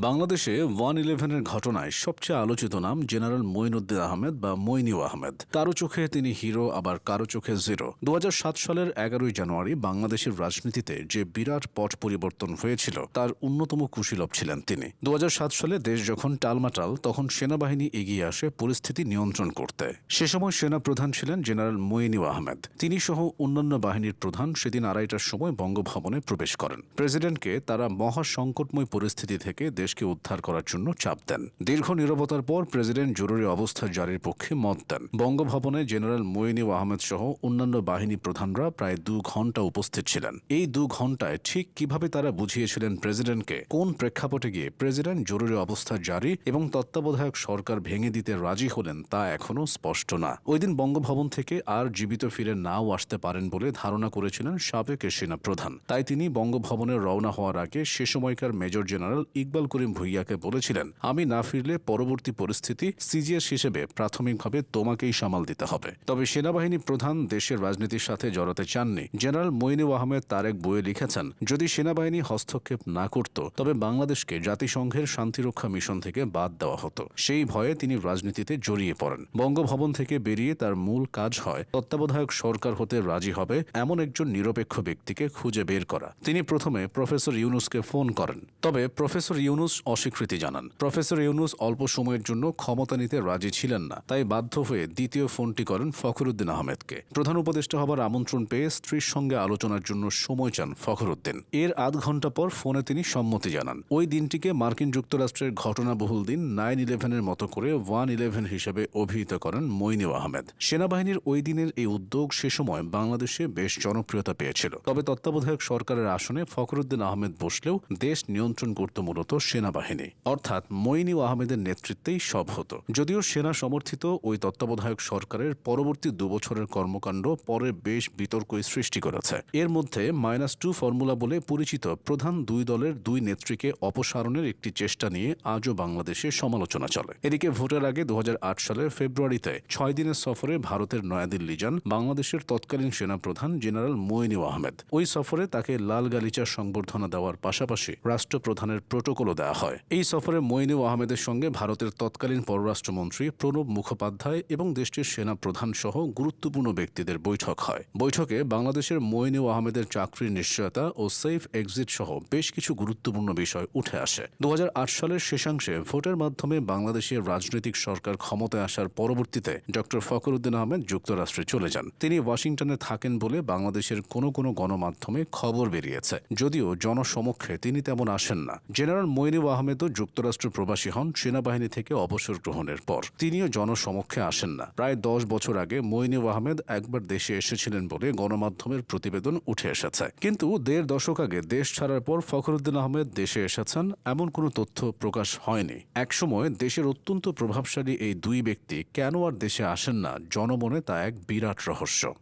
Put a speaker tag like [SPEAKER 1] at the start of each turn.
[SPEAKER 1] বাংলাদেশে ওয়ান ইলেভেনের ঘটনায় সবচেয়ে আলোচিত নাম জেনারেল মঈনুদ্দিন আহমেদ বা মইনিউ আহমেদ। কারও চোখে তিনি হিরো, আবার কারও চোখে জিরো। দু হাজার সাত সালের এগারোই জানুয়ারি বাংলাদেশের রাজনীতিতে যে বিরাট পট পরিবর্তন হয়েছিল, তার অন্যতম কুশীলভ ছিলেন তিনি। দু হাজার সাত সালে দেশ যখন টালমাটাল, তখন সেনাবাহিনী এগিয়ে আসে পরিস্থিতি নিয়ন্ত্রণ করতে। সে সময় সেনা প্রধান ছিলেন জেনারেল মইনিউ আহমেদ। তিনি সহ অন্যান্য বাহিনীর প্রধান সেদিন আড়াইটার সময় বঙ্গভবনে প্রবেশ করেন। প্রেসিডেন্টকে তারা মহা সংকটময় পরিস্থিতি থেকে দেশকে উদ্ধার করার জন্য চাপ দেন। দীর্ঘ নিরবতার পর প্রেসিডেন্ট জরুরি অবস্থা জারির পক্ষে মত দেন। বঙ্গভবনে জেনারেল মইনিউ আহমেদ সহ অন্যান্য বাহিনী প্রধানরা প্রায় দু ঘণ্টা উপস্থিত ছিলেন। এই দু ঘন্টায় ঠিক কীভাবে তারা বুঝিয়েছিলেন প্রেসিডেন্টকে, কোন প্রেক্ষাপটে গিয়ে প্রেসিডেন্ট জরুরি অবস্থা জারি এবং তত্ত্বাবধায়ক সরকার ভেঙে দিতে রাজি হলেন তা এখনও স্পষ্ট না। ওই দিন বঙ্গভবন থেকে আর জীবিত ফিরে নাও আসতে পারেন বলে ধারণা করেছিলেন সাবেক সেনা প্রধান তাই তিনি বঙ্গভবনে রওনা হওয়ার আগে সে সময়কার মেজর জেনারেল ইকবাল করিম ভুইয়াকে বলেছিলেন, আমি না ফিরলে পরবর্তী পরিস্থিতি সিজিএস হিসেবে প্রাথমিকভাবে তোমাকেই সামাল দিতে হবে। তবে সেনাবাহিনী প্রধান দেশের রাজনীতির সাথে জড়াতে চাননি। জেনারেল মইনু আহমেদ তারেক বইয়ে লিখেছেন, যদি সেনাবাহিনী হস্তক্ষেপ না করত, তবে বাংলাদেশকে জাতিসংঘের শান্তিরক্ষা মিশন থেকে বাদ দেওয়া হতো। সেই ভয়ে তিনি রাজনীতিতে জড়িয়ে পড়েন। বঙ্গভবন থেকে বেরিয়ে তার মূল কাজ হয়, তত্ত্বাবধায়ক সরকার হতে রাজি হবে এমন একজন নিরপেক্ষ ব্যক্তিকে খুঁজে বের করা। তিনি প্রথমে প্রফেসর ইউনুসকে ফোন করেন। তবে প্রফেসর ইউনুস অস্বীকৃতি জানান। প্রফেসর ইউনুস অল্প সময়ের জন্য ক্ষমতা নিতে রাজি ছিলেন না, তাই বাধ্য হয়ে দ্বিতীয় ফোনটি করেন ফখরুদ্দিন আহমেদকে। প্রধান উপদেষ্টা হবার আমন্ত্রণ পেয়ে স্ত্রীর সঙ্গে আলোচনার জন্য সময় চান ফখরুদ্দিন। এর আধ ঘণ্টা পর ফোনে তিনি সম্মতি জানান। ওই দিনটিকে মার্কিন যুক্তরাষ্ট্রের ঘটনাবহুল দিন নাইন ইলেভেনের মতো করে ওয়ান ইলেভেন হিসেবে অভিহিত করেন মইনিউ আহমেদ। সেনাবাহিনীর ওই দিনের এই উদ্যোগ সে সময় বাংলাদেশে বেশ জনপ্রিয়তা পেয়েছিল। তবে তত্ত্বাবধায়ক সরকারের আসনে ফখরুদ্দিন আহমেদ বসলেও দেশ নিয়ন্ত্রণ করত মূলত সেনাবাহিনী। অর্থাৎ মইনিউ আহমেদের নেতৃত্বেই সব হতো। যদিও সেনা সমর্থিত ওই তত্ত্বাবধায়ক সরকারের পরবর্তী দুবছরের কর্মকাণ্ড পরে বেশ বিতর্কই সৃষ্টি করেছে। এর মধ্যে মাইনাস টু ফর্মুলা বলে পরিচিত প্রধান দুই দলের দুই নেত্রীকে অপসারণের একটি চেষ্টা নিয়ে আজও বাংলাদেশে সমালোচনা চলে। এদিকে ভোটের আগে দু হাজার আট সালের ফেব্রুয়ারিতে ছয় দিনের সফরে ভারতের নয়াদিল্লি যান বাংলাদেশের তৎকালীন সেনাপ্রধান জেনারেল মইনু আহমেদ। ওই সফরে তাকে লাল গালিচা সংবর্ধনা দেওয়ার পাশাপাশি রাষ্ট্রপ্রধানের প্রোটোকলও দেওয়া হয়। এই সফরে মইনু আহমেদের সঙ্গে ভারতের তৎকালীন পররাষ্ট্রমন্ত্রী প্রণব মুখোপাধ্যায় এবং দেশটির সেনা প্রধান সহ গুরুত্বপূর্ণ ব্যক্তিদের বৈঠক হয়। বৈঠকে বাংলাদেশের মইনু আহমেদের চাকরির নিশ্চয়তা ও সেফ এক্সিট সহ বেশ কিছু গুরুত্বপূর্ণ বিষয় উঠে আসে। দু হাজার আট সালের শেষাংশে ভোটের মাধ্যমে বাংলাদেশের রাজনৈতিক সরকার ক্ষমতায় আসার পরবর্তীতে ডক্টর ফখরুদ্দিন আহমেদ যুক্তরাষ্ট্রে চলে যান। তিনি ওয়াশিংটনে থাকেন বলে বাংলাদেশের কোনো কোনো গণমাধ্যমে খবর বেরিয়েছে। যদিও জনসমক্ষে তিনি তেমন আসেন না। জেনারেল মইনু আহমেদও যুক্তরাষ্ট্র প্রবাসী হন, সেনাবাহিনী থেকে অবসর গ্রহণের পর। তিনিও জনসমক্ষে আসেন না। প্রায় দশ বছর আগে মইনু আহমেদ একবার দেশে এসেছিলেন বলে গণমাধ্যমের প্রতিবেদন উঠে এসেছে। কিন্তু দেড় দশক আগে দেশ ছাড়ার পর ফখরুদ্দিন আহমেদ দেশে এসেছেন, এমন কোনো তথ্য প্রকাশ হয়নি। একসময় দেশের অত্যন্ত প্রভাবশালী এই দুই ব্যক্তি কেন আর দেশে আসেন না, জনমনে তা এক বিরাট রহস্য।